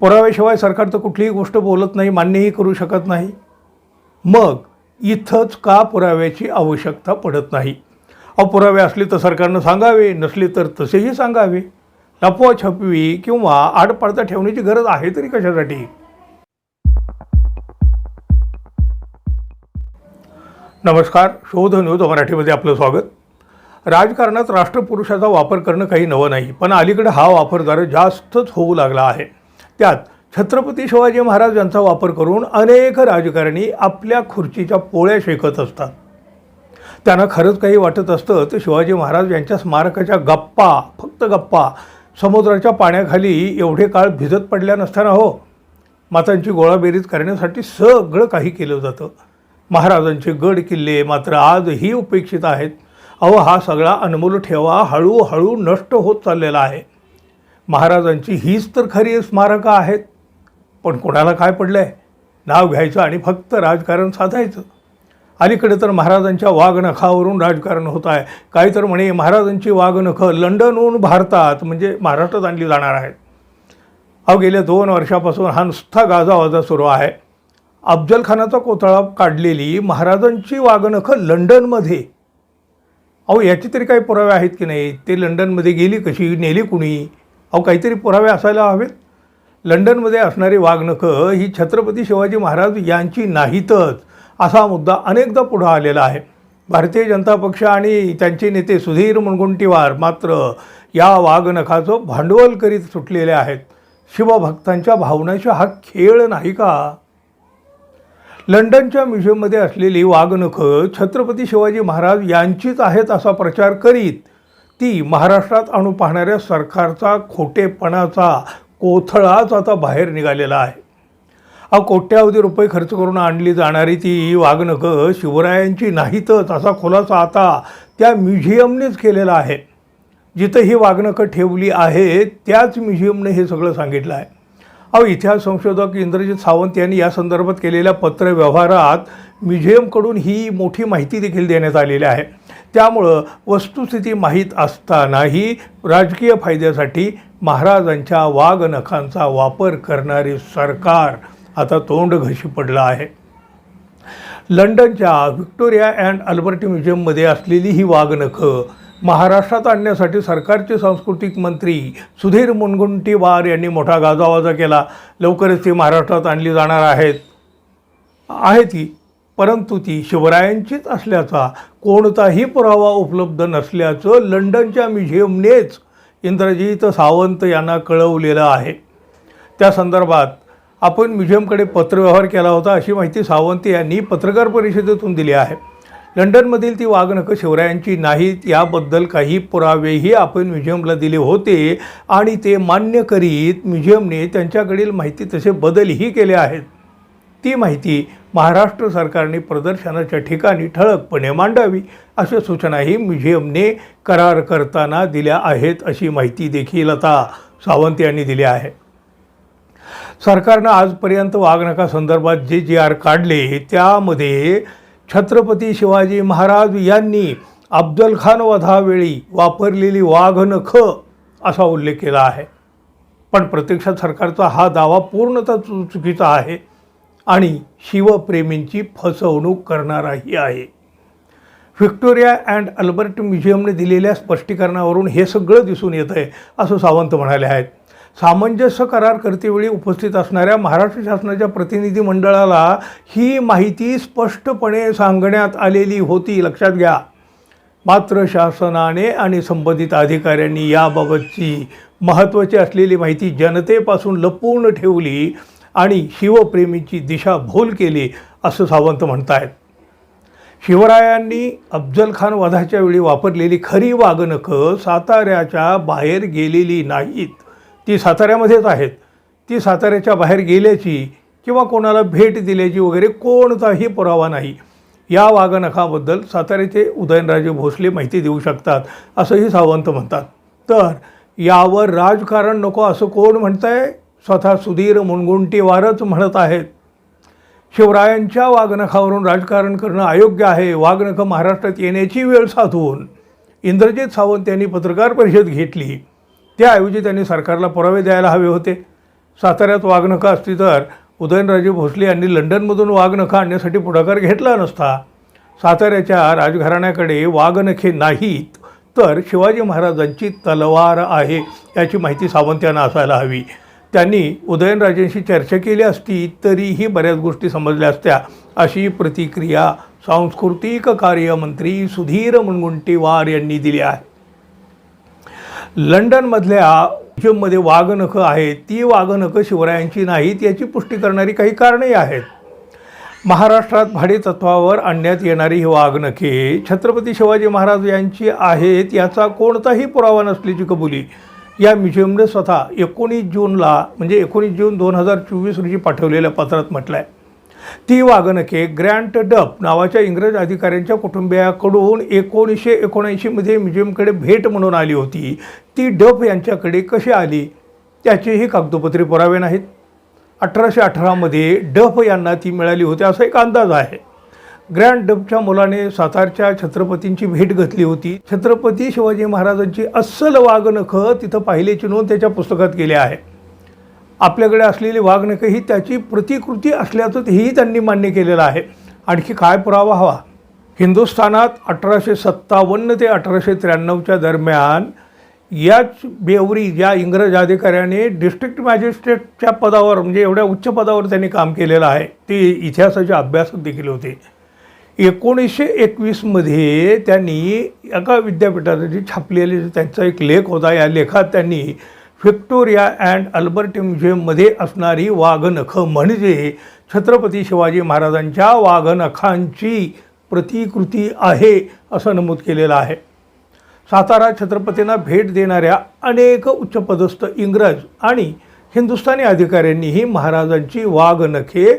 पुराव्याशिवाय सरकार तर कुठलीही गोष्ट बोलत नाही मान्यही करू शकत नाही. मग इथंच का पुराव्याची आवश्यकता पडत नाही? अहो पुरावे असले तर सरकारनं सांगावे नसले तर तसेही सांगावे. लपवाछपवी किंवा आडपडता ठेवण्याची गरज आहे तरी कशासाठी? नमस्कार शोध न्यूज मराठीमध्ये आपलं स्वागत. राजकारणात राष्ट्रपुरुषाचा वापर करणं काही नवं नाही पण अलीकडे हा वापर जरा जास्तच होऊ लागला आहे. त्यात छत्रपती शिवाजी महाराज यांचा वापर करून अनेक राजकारणी आपल्या खुर्चीच्या पोळ्या शेकत असतात. त्यांना खरंच काही वाटत असतं तर शिवाजी महाराज यांच्या स्मारकाच्या गप्पा फक्त गप्पा समुद्राच्या पाण्याखाली एवढे काळ भिजत पडल्या नसताना हो. मातांची गोळाबेरीज करण्यासाठी सगळं काही केलं जातं. महाराजांचे गड किल्ले मात्र आजही उपेक्षित आहेत. अहो हा सगळा अनमोल ठेवा हळूहळू नष्ट होत चाललेला आहे. महाराजांची हीच तर खरी स्मारकं आहेत. पण कोणाला काय पडलं आहे नाव घ्यायचं आणि फक्त राजकारण साधायचं. अलीकडे तर महाराजांच्या वाघनखावरून राजकारण होत आहे. काही तर म्हणे महाराजांची वाघनखं लंडनहून भारतात म्हणजे महाराष्ट्रात आणली जाणार आहेत. अहो गेल्या दोन वर्षापासून हा नुसता गाजावाजा सुरू आहे. अफजल खानाचा कोथळा काढलेली महाराजांची वाघनखं लंडनमध्ये. अहो याचे तरी काही पुरावे आहेत की नाही? ते लंडनमध्ये गेली कशी? नेली कुणी? अहो काहीतरी पुरावे असायला हवेत. लंडनमध्ये असणारी वाघनखं ही छत्रपती शिवाजी महाराज यांची नाहीतच असा मुद्दा अनेकदा पुढं आलेला आहे. भारतीय जनता पक्ष आणि त्यांचे नेते सुधीर मुनगुंटीवार मात्र या वाघनखाचं भांडवल करीत सुटलेले आहेत. शिवभक्तांच्या भावनांशी हा खेळ नाही का? लंडनच्या म्युझियममध्ये असलेली वाघनखं छत्रपती शिवाजी महाराज यांचीच आहेत असा प्रचार करीत ती महाराष्ट्रात आणू पाहणाऱ्या सरकारचा खोटेपणाचा कोथळाच आता बाहेर निघालेला आहे. अहो कोट्यावधी रुपये खर्च करून आणली जाणारी ती वागणकं शिवरायांची नाहीतच असा खुलासा आता त्या म्युझियमनेच केलेला आहे. जिथं ही वागणकं ठेवली आहेत त्याच म्युझियमने हे सगळं सांगितलं आहे. अहो इतिहास संशोधक इंद्रजित सावंत यांनी या संदर्भात केलेल्या पत्रव्यवहारात म्युझियमकडून ही मोठी माहिती देखील देण्यात आलेली आहे. त्यामुळं वस्तुस्थिती माहीत असतानाही राजकीय फायद्यासाठी महाराजांच्या वाघनखांचा वापर करणारे सरकार आता तोंड घशी पडलं आहे. लंडनच्या व्हिक्टोरिया अँड अल्बर्ट म्युझियममध्ये असलेली ही वाघनखं महाराष्ट्रात आणण्यासाठी सरकारचे सांस्कृतिक मंत्री सुधीर मुनगुंटीवार यांनी मोठा गाजावाजा केला. लवकरच ती महाराष्ट्रात आणली जाणार आहेत. आहे ती परंतु ती शिवरायांचीच असल्याचा कोणताही पुरावा उपलब्ध नसल्याचं लंडनच्या म्युझियमनेच इंद्रजित सावंत यांना कळवलेलं आहे. त्या संदर्भात आपण म्युझियमकडे पत्रव्यवहार केला होता अशी माहिती सावंत यांनी पत्रकार परिषदेतून दिली आहे. लंडनमधील ती वाघनखं शिवरायांची नाहीत याबद्दल काही पुरावेही आपण म्युझियमला दिले होते आणि ते मान्य करीत म्युझियमने त्यांच्याकडील माहिती तसे बदलही केले आहेत. ती माहिती महाराष्ट्र सरकारने प्रदर्शनाच्या ठिकाणी ठळकपणे मांडावी अशा सूचनाही म्युझियमने करार करताना दिल्या आहेत अशी माहिती देखील आता सावंत यांनी दिली आहे. सरकारनं आजपर्यंत वाघनखा संदर्भात जे जी आर काढले त्यामध्ये छत्रपती शिवाजी महाराज यांनी अफजल खान वधावेळी वापरलेली वाघनख असा उल्लेख केला आहे. पण प्रत्यक्षात सरकारचा हा दावा पूर्णतः चु चुकीचा आहे. आणि शिवप्रेमींची फसवणूक करणाराही आहे. व्हिक्टोरिया अँड अल्बर्ट म्युझियमने दिलेल्या स्पष्टीकरणावरून हे सगळं दिसून येतं आहे असं सावंत म्हणाले आहेत. सामंजस्य करार करतेवेळी उपस्थित असणाऱ्या महाराष्ट्र शासनाच्या प्रतिनिधी मंडळाला ही माहिती स्पष्टपणे सांगण्यात आलेली होती. लक्षात घ्या मात्र शासनाने आणि संबंधित अधिकाऱ्यांनी याबाबतची महत्त्वाची असलेली माहिती जनतेपासून लपवून ठेवली. आणि शिवप्रेमीची दिशाभूल केली असं सावंत म्हणतायत. शिवरायांनी अफजल खान वधाच्या वेळी वापरलेली खरी वागणकं साताऱ्याच्या बाहेर गेलेली नाहीत. ती साताऱ्यामध्येच आहेत. ती साताऱ्याच्या बाहेर गेल्याची किंवा कोणाला भेट दिल्याची वगैरे कोणताही पुरावा नाही. या वागणकाबद्दल साताऱ्याचे उदयनराजे भोसले माहिती देऊ शकतात असंही सावंत म्हणतात. तर यावर राजकारण नको असं कोण म्हणतंय? स्वतः सुधीर मुनगुंटीवारच म्हणत आहेत. शिवरायांच्या वाघनखावरून राजकारण करणं अयोग्य आहे. वाघनखं महाराष्ट्रात येण्याची वेळ साधून इंद्रजित सावंत यांनी पत्रकार परिषद घेतली. त्याऐवजी त्यांनी सरकारला पुरावे द्यायला हवे होते. साताऱ्यात वाघनखं असती तर उदयनराजे भोसले यांनी लंडनमधून वाघनखं आणण्यासाठी पुढाकार घेतला नसता. साताऱ्याच्या राजघराण्याकडे वाघनखे नाहीत तर शिवाजी महाराजांची तलवार आहे याची माहिती सावंत यांना असायला हवी. त्यांनी उदयनराजेंशी चर्चा केली असती तरीही बऱ्याच गोष्टी समजल्या असत्या. अशी प्रतिक्रिया सांस्कृतिक कार्यमंत्री सुधीर मुनगुंटीवार यांनी दिली आहे. लंडनमधल्या म्युझियममध्ये वाघनखं आहेत ती वाघनखं शिवरायांची नाहीत याची पुष्टी करणारी काही कारणंही आहेत. महाराष्ट्रात भाडेतत्वावर आणण्यात येणारी ही वाघनखे छत्रपती शिवाजी महाराज यांची आहेत याचा कोणताही पुरावा नसल्याची कबुली. या म्युझियमने स्वतः एकोणीस जूनला म्हणजे एकोणीस जून दोन हजार चोवीस रोजी पाठवलेल्या पत्रात म्हटलं आहे ती वागणके ग्रँट डप नावाच्या इंग्रज अधिकाऱ्यांच्या कुटुंबियाकडून एकोणीसशे एकोणऐंशीमध्ये म्युझियमकडे भेट म्हणून आली होती. ती डप यांच्याकडे कशी आली? त्याचेही कागदोपत्री पुरावे नाहीत. अठराशे अठरामध्ये डफ यांना ती मिळाली होती असा एक अंदाज आहे. ग्रँड डबच्या मुलाने सातारच्या छत्रपतींची भेट घेतली होती. छत्रपती शिवाजी महाराजांची अस्सल वाघनखं तिथं पाहिल्याची नोंद त्याच्या पुस्तकात केली आहे. आपल्याकडे असलेली वाघनखं ही त्याची प्रतिकृती असल्याचं हेही त्यांनी मान्य केलेलं आहे. आणखी काय पुरावा हवा? हिंदुस्थानात अठराशे सत्तावन्न ते अठराशे त्र्याण्णवच्या दरम्यान याच बेवरी या इंग्रज अधिकाऱ्याने डिस्ट्रिक्ट मॅजिस्ट्रेटच्या पदावर म्हणजे एवढ्या उच्च पदावर त्यांनी काम केलेलं आहे. ते इतिहासाचे अभ्यासक देखील होते. एकोणीसशे एकवीसमध्ये त्यांनी एका विद्यापीठासाठी छापलेले त्यांचा एक लेख होता. या लेखात त्यांनी व्हिक्टोरिया अँड अल्बर्ट म्युझियममध्ये असणारी वाघनखं म्हणजे छत्रपती शिवाजी महाराजांच्या वाघनखांची प्रतिकृती आहे असं नमूद केलेलं आहे. सातारा छत्रपतींना भेट देणाऱ्या अनेक उच्चपदस्थ इंग्रज आणि हिंदुस्थानी अधिकाऱ्यांनीही महाराजांची वाघनखे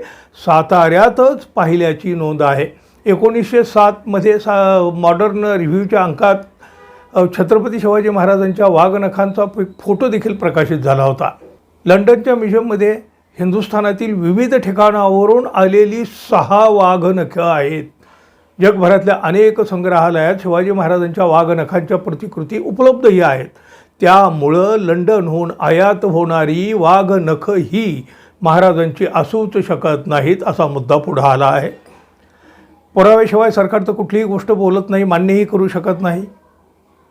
साताऱ्यातच पाहिल्याची नोंद आहे. एकोणीसशे सातमध्ये सा मॉडर्न रिव्ह्यूच्या अंकात छत्रपती शिवाजी महाराजांच्या वाघनखांचा एक फोटो देखील प्रकाशित झाला होता. लंडनच्या म्युझियममध्ये हिंदुस्थानातील विविध ठिकाणावरून आलेली सहा वाघनखं आहेत. जगभरातल्या अनेक संग्रहालयात शिवाजी महाराजांच्या वाघनखांच्या प्रतिकृती उपलब्धही आहेत. त्यामुळं लंडनहून आयात होणारी वाघनखं ही महाराजांची असूच शकत नाहीत असा मुद्दा पुढं आला आहे. पुराव्याशिवाय सरकार तर कुठलीही गोष्ट बोलत नाही मान्यही करू शकत नाही.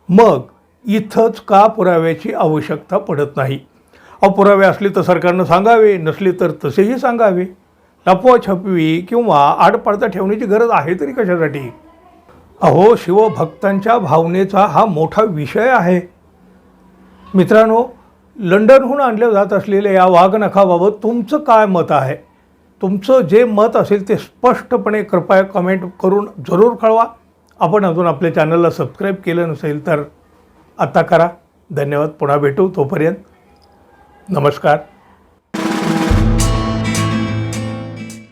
मग इथंच का पुराव्याची आवश्यकता पडत नाही? अहो पुरावे असले तर सरकारनं सांगावे नसले तर तसेही सांगावे. लपवाछपवी किंवा आडपडता ठेवण्याची गरज आहे तरी कशासाठी? अहो शिवभक्तांच्या भावनेचा हा मोठा विषय आहे. मित्रांनो लंडनहून आणल्या जात असलेल्या या वाघनखाबाबत तुमचं काय मत आहे? तुमचं जे मत असेल ते स्पष्टपणे कृपया कमेंट करून जरूर कळवा. आपण अजून आपल्या चॅनलला सबस्क्राईब केलं नसेल तर आत्ता करा. धन्यवाद. पुन्हा भेटू तोपर्यंत. नमस्कार.